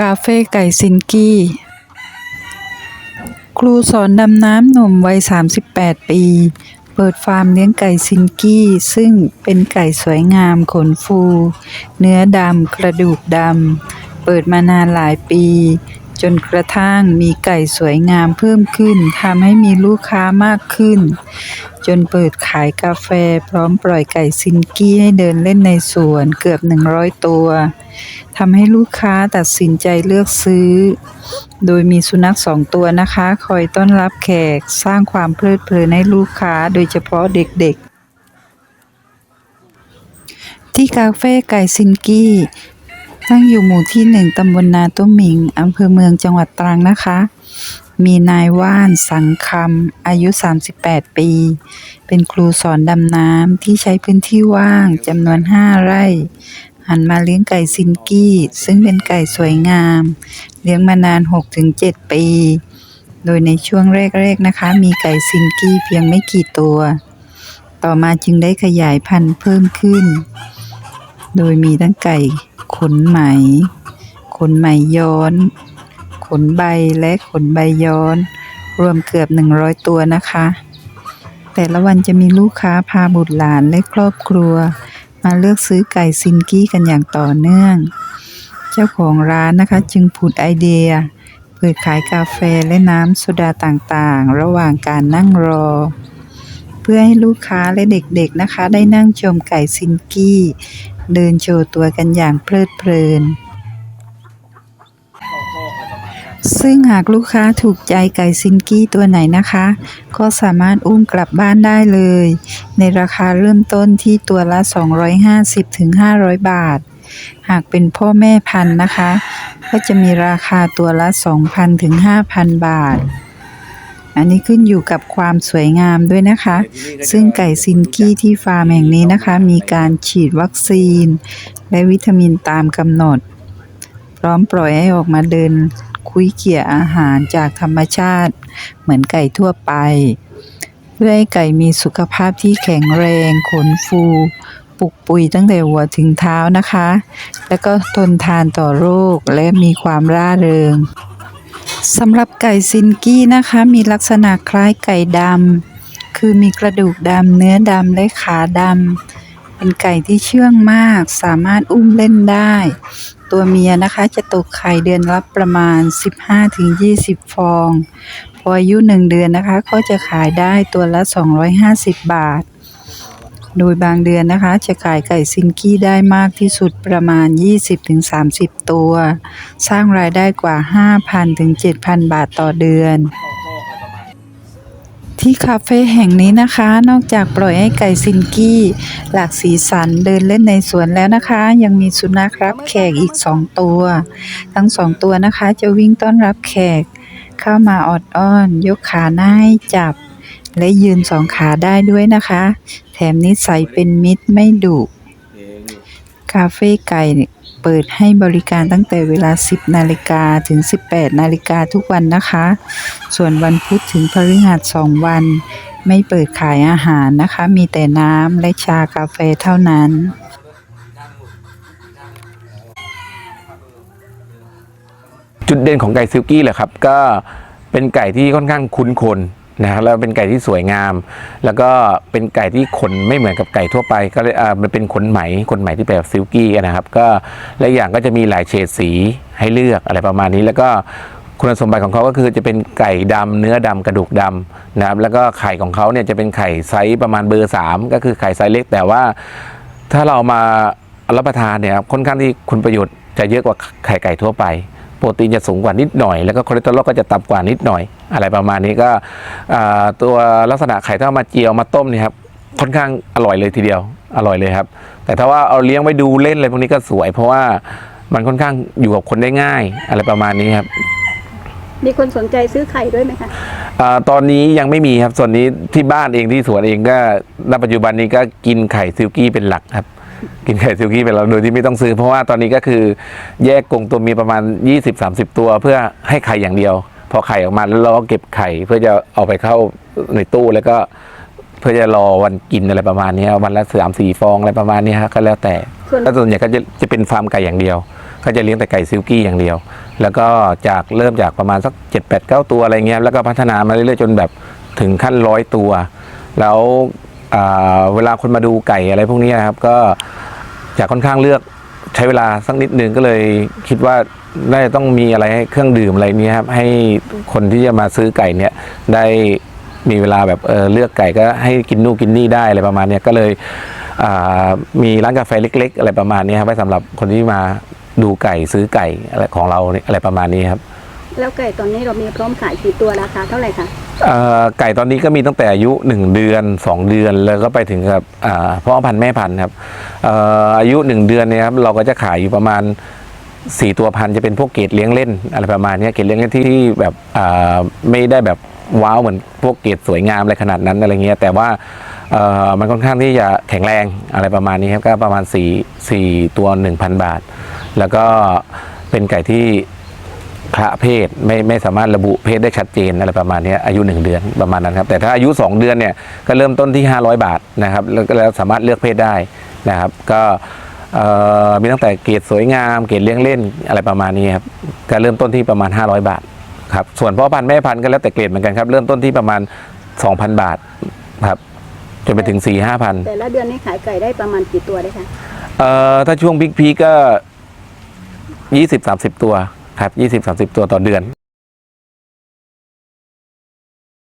กาเฟ่ไก่ซินกี้ ครูสอนดำน้ำหนุ่มวัย 38 ปี เปิดฟาร์มเลี้ยงไก่ซินกี้ ซึ่งเป็นไก่สวยงามขนฟู เนื้อดำกระดูกดำ เปิดมานานหลายปี จนกระทั่งมีไก่สวยงามเพิ่มขึ้นทำให้มีลูกค้ามากขึ้น จนเปิดขายกาแฟพร้อมปล่อยไก่ซินกี้ให้เดินเล่นในสวนเกือบ 100 ตัวทำให้ลูกค้าตัดสินใจเลือกซื้อ โดยมีสุนัขสองตัวนะคะ คอยต้อนรับแขกสร้างความเพลิดเพลินให้ลูกค้าโดยเฉพาะเด็กๆ ที่คาเฟ่ไก่ซินกี้ ตั้งอยู่หมู่ที่หนึ่งตำบลนาตุ้มหมิงอำเภอเมืองจังหวัดตรังนะคะ มีนายว่านสังคำอายุ 38 ปี เป็นครูสอนดำน้ำที่ใช้พื้นที่ว่างจำนวน 5 ไร่ หันมาเลี้ยงไก่ซินกี้ ซึ่งเป็นไก่สวยงาม เลี้ยงมานาน 6-7 ปี โดยในช่วงแรก ๆ นะคะ มีไก่ซินกี้เพียงไม่กี่ตัว ต่อมาจึงได้ขยายพันธุ์เพิ่มขึ้น โดยมีทั้งไก่ขนไหม ขนไหมย้อน ขนใบและขนใบย้อน รวมเกือบ 100 ตัวนะคะ แต่ละวันจะมีลูกค้าพาบุตรหลานและครอบครัว มาเลือกซื้อไก่ซินกี้กันอย่างต่อเนื่อง เจ้าของร้านนะคะจึงผุดไอเดีย เปิดขายกาแฟและน้ำโซดาต่างๆ ระหว่างการนั่งรอเพื่อให้ลูกค้าและเด็กๆนะคะ ได้นั่งชมไก่ซินกี้ เดินโชว์ตัวกันอย่างเพลิดเพลิน ซึ่งหากลูกค้าถูกใจไก่ซินกี้ตัวไหนนะคะ ก็สามารถอุ้มกลับบ้านได้เลย ในราคาเริ่มต้นที่ตัวละ 250-500 บาท หากเป็นพ่อแม่พันธุ์นะคะ ก็จะมีราคาตัวละ 2,000-5,000 บาท อันนี้ขึ้นอยู่กับความสวยงามด้วยนะคะ ซึ่งไก่ซินกี้ที่ฟาร์มแห่งนี้นะคะ มีการฉีดวัคซีน และวิตามินตามกำหนด พร้อมปล่อยให้ออกมาเดินคุยเขี่ยอาหารจากธรรมชาติ เหมือนไก่ทั่วไป เพื่อให้ไก่มีสุขภาพที่แข็งแรงขนฟูปุกปุยตั้งแต่หัวถึงเท้านะคะ แล้วก็ทนทานต่อโรคและมีความร่าเริง สำหรับไก่ซินกี้นะคะ มีลักษณะคล้ายไก่ดำคือมีกระดูกดำเนื้อดำและขาดำเป็นไก่ที่เชื่องมาก สามารถอุ้มเล่นได้ ตัวเมียนะคะจะตกไข่เดือนละประมาณ 15-20 ฟอง พออายุ1เดือนนะคะ ก็จะขายได้ตัวละ 250 บาท โดยบางเดือนนะคะ จะขายไก่ซินกี้ได้มากที่สุดประมาณ 20-30 ตัว สร้างรายได้กว่า 5,000-7,000 บาทต่อเดือนที่คาเฟ่แห่งนี้นะคะ นอกจากปล่อยให้ไก่ซินกี้ หลากสีสันเดินเล่นในสวนแล้วนะคะ ยังมีสุนัขรับแขกอีกสองตัว ทั้งสองตัวนะคะ จะวิ่งต้อนรับแขก เข้ามาออดอ้อน ยกขาหน้าให้จับ และยืนสองขาได้ด้วยนะคะ มนิสัยเป็นมิตรไม่ดุคาเฟ่ไก่เนี่ยเปิดให้บริการตั้งแต่เวลา 10 นาฬิกาถึง 18 นาฬิกาทุกวันนะคะ ส่วนวันพุธถึงพฤหัสสองวัน ไม่เปิดขายอาหารนะคะ มีแต่น้ำและชากาแฟเท่านั้นจุดเด่นของไก่ซิลกี้แหละครับ ก็เป็นไก่ที่ค่อนข้างคุ้นคน นะครับแล้วเป็นไก่ที่สวยงาม แล้วก็เป็นไก่ที่ขนไม่เหมือนกับไก่ทั่วไป ก็เลยอ่ามันเป็นขนไหมขนไหมที่แบบซิลกี้นะครับ ก็และอย่างก็จะมีหลายเฉดสีให้เลือกอะไรประมาณนี้ แล้วก็คุณสมบัติของเขาก็คือจะเป็นไก่ดำเนื้อดำกระดูกดำนะครับ แล้วก็ไข่ของเขาเนี่ยจะเป็นไข่ไซส์ประมาณเบอร์สามก็คือไข่ไซส์เล็ก แต่ว่าถ้าเรามารับประทานเนี่ยครับค่อนข้างที่คุณประโยชน์จะเยอะกว่าไข่ไก่ทั่วไป โปรตีนจะสูงกว่านิดหน่อย แล้วก็คอเลสเตอรอลก็จะต่ำกว่านิดหน่อย อะไรประมาณนี้ก็อ่าตัวลักษณะไข่ถ้าเอามาเจียวมาต้มเนี่ยครับค่อนข้างอร่อยเลยทีเดียว อร่อยเลยครับ แต่ถ้าว่าเอาเลี้ยงไว้ดูเล่นอะไรพวกนี้ก็สวย เพราะว่ามันค่อนข้างอยู่กับคนได้ง่าย อะไรประมาณนี้ครับ มีคนสนใจซื้อไข่ด้วยไหมคะอาตอนนี้ยังไม่มีครับส่วนนี้ที่บ้านเองที่สวนเองก็ณปัจจุบันนี้ก็กินไข่ซิลกี้เป็นหลักครับ กินไข่ซิลกี้เป็นหลักโดยที่ไม่ต้องซื้อ เพราะว่าตอนนี้ก็คือแยกกรงตัวมีประมาณ 20-30 ตัวเพื่อให้ไข่อย่างเดียว พอไข่ออกมาแล้วเราก็เก็บไข่เพื่อจะเอาไปเข้าในตู้แล้วก็เพื่อจะรอวันกินอะไรประมาณนี้วันละสามสี่ฟองอะไรประมาณนี้ครับก็แล้วแต่ส่วนแล้วส่วนใหญ่ก็จะจะเป็นฟาร์มไก่อย่างเดียว ก็จะเลี้ยงแต่ไก่ซิลกี้อย่างเดียว แล้วก็จากเริ่มจากประมาณสัก7 8 9ตัวอะไรเงี้ยแล้วก็พัฒนามาเรื่อยๆจนแบบถึงขั้นร้อยตัว แล้วอ่าเวลาคนมาดูไก่อะไรพวกนี้นะครับก็ จะค่อนข้างเลือกใช้เวลาสักนิดนึงก็เลยคิดว่าน่าจะต้องมีอะไรให้เครื่องดื่มอะไรนี้ครับให้คนที่จะมาซื้อไก่เนี่ยได้มีเวลาแบบเออเลือกไก่ก็ให้กินนู่นกินนี่ได้อะไรประมาณนี้ก็เลยมีร้านกาแฟเล็ก ๆ อะไรประมาณนี้ครับไว้สำหรับคนที่มาดูไก่ซื้อไก่อะไรของเราอะไรประมาณนี้ครับ แล้วไก่ตอนนี้เรามีพร้อมขายกี่ตัวราคาเท่าไหร่คะ ไก่ตอนนี้ก็มีตั้งแต่อายุ 1 เดือน 2 เดือนแล้วก็ไปถึงกับพ่อพันธุ์แม่พันธุ์ครับอายุ 1 เดือนเนี่ยครับเราก็จะขายอยู่ประมาณ 4 ตัวพันธุ์จะเป็นพวกเกรดเลี้ยงเล่น อะไรประมาณนี้เกรดเลี้ยงเล่นที่แบบไม่ได้แบบว้าวเหมือนพวกเกรดสวยงามอะไรขนาดนั้นอะไรเงี้ยแต่ว่ามันค่อนข้างที่จะแข็งแรงอะไรประมาณนี้ครับก็ประมาณ 4 4 ตัว 1,000 บาท แล้วก็เป็นไก่ที่ คละเพศไม่ไม่สามารถระบุเพศได้ชัดเจนอะไรประมาณเนี้ยอายุ 1 เดือนประมาณนั้นครับแต่ถ้าอายุ 2 เดือนเนี่ยก็เริ่มต้นที่ 500 บาทนะครับแล้วก็แล้วสามารถเลือกเพศได้นะครับก็เอ่อมีตั้งแต่เกรดสวยงาม เกรดเลี้ยงเล่นอะไรประมาณนี้ครับก็เริ่มต้นที่ประมาณ 500 บาทครับส่วนพ่อพันธุ์แม่พันธุ์ก็แล้วแต่เกรดเหมือนกันครับเริ่มต้นที่ประมาณ 2,000 บาทครับจนไปถึง 4 5 0 0 0แต่ละเดือนนี้ขายไก่ได้ประมาณกี่ตัวได้คะเอ่อถ้าช่วงพีคๆก็ 20-30 ตัว ครับ20-30 ตัวต่อเดือน